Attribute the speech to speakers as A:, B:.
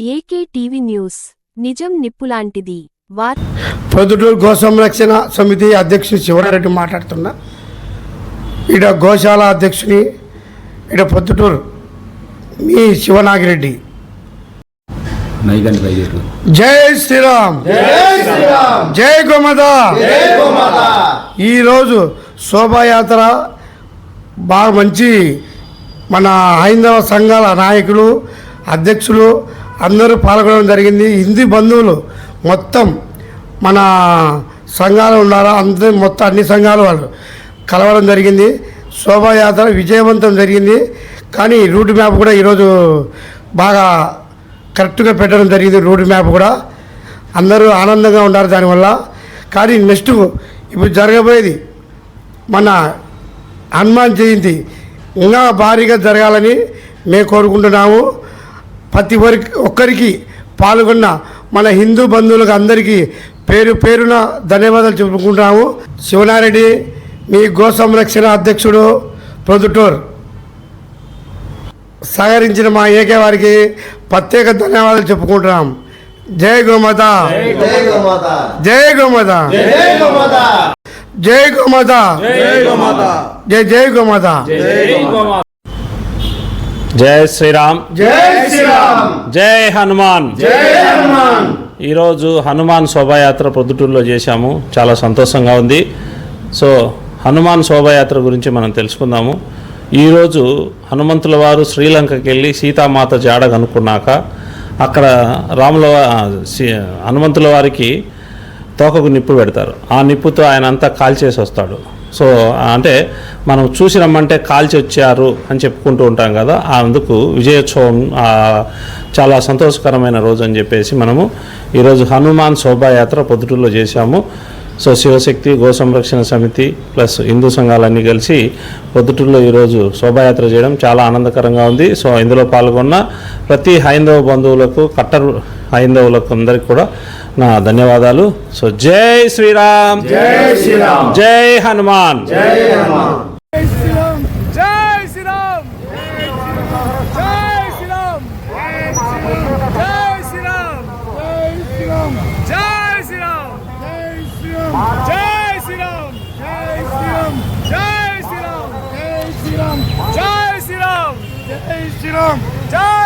A: AK TV news నిజం నిప్పులాంటిది. War
B: Proddatur go సంరక్షణ సమితి అధ్యక్షుడు శివనారెడ్డి మాట్లాడుతున్నా. ఈడ గోశాల అధ్యక్షుని ఈడ పొద్దుటూరు మీ శివనాగిరెడ్డి. జై శ్రీరామ్. జై గోమాత. ఈరోజు శోభాయాత్ర బాగా మంచి మన హైందవ సంఘాల నాయకులు అధ్యక్షులు అందరూ పాల్గొనడం జరిగింది. హిందీ బంధువులు మొత్తం మన సంఘాలు ఉన్నారా? అందరూ మొత్తం అన్ని సంఘాలు వాళ్ళు కలవడం జరిగింది. శోభాయాత్ర విజయవంతం జరిగింది. కానీ రూట్ మ్యాప్ కూడా ఈరోజు బాగా కరెక్ట్గా పెట్టడం జరిగింది రూట్ మ్యాప్ కూడా. అందరూ ఆనందంగా ఉన్నారు దానివల్ల. కానీ నెక్స్ట్ ఇప్పుడు జరగబోయేది మన హనుమాన్ జయంతి ఇంకా భారీగా జరగాలని మేము కోరుకుంటున్నాము. ప్రతి ఒరికి ఒక్కరికి పాల్గొన్న మన హిందూ బంధువులకు అందరికీ పేరు పేరున ధన్యవాదాలు చెప్పుకుంటున్నాము. శివనారెడ్డి మీ గో సంరక్షణ అధ్యక్షుడు ప్రొద్దుటూర్. సహకరించిన మా ఏకే వారికి ప్రత్యేక ధన్యవాదాలు చెప్పుకుంటున్నాం. జై గోమాత.
C: జై గోమాత.
B: జై గోమాత.
C: జై గోమాత.
B: జై గోమాత.
C: జై
D: శ్రీరామ్.
B: జై శ్రీరామ్.
D: జై హనుమాన్.
B: జై హనుమాన్.
D: ఈరోజు హనుమాన్ శోభాయాత్ర పొద్దుటూరులో చేశాము. చాలా సంతోషంగా ఉంది. సో హనుమాన్ శోభాయాత్ర గురించి మనం తెలుసుకుందాము. ఈరోజు హనుమంతుల వారు శ్రీలంకకి వెళ్ళి సీతామాత జాడ కనుక్కున్నాక అక్కడ రాముల హనుమంతుల వారికి తోకకు నిప్పు పెడతారు. ఆ నిప్పుతో ఆయన అంతా కాల్చేసి వస్తాడు సో అంటే మనం చూసి రమ్మంటే కాల్చి వచ్చారు అని చెప్పుకుంటూ ఉంటాం కదా అందుకు విజయోత్సవం చాలా సంతోషకరమైన రోజు అని చెప్పేసి మనము ఈరోజు హనుమాన్ శోభాయాత్ర పొద్దుటూరులో చేశాము. సో శివశక్తి గో సంరక్షణ సమితి ప్లస్ హిందూ సంఘాలన్నీ కలిసి పొద్దుటూరులో ఈరోజు శోభాయాత్ర చేయడం చాలా ఆనందకరంగా ఉంది. సో ఇందులో పాల్గొన్న ప్రతి హైందవ బంధువులకు కట్టరు హైందవులకు అందరికీ కూడా నా ధన్యవాదాలు సో జై శ్రీరామ్
B: జై శ్రీరామ్
D: జై హనుమాన్
B: జై హనుమాన్
E: జై శ్రీరామ్ జై శ్రీరామ్ జై శ్రీరామ్ జై శ్రీరామ్ జై శ్రీరామ్ జై శ్రీరామ్ జై శ్రీరామ్ జై శ్రీరామ్ జై శ్రీరామ్ జై శ్రీరామ్ జై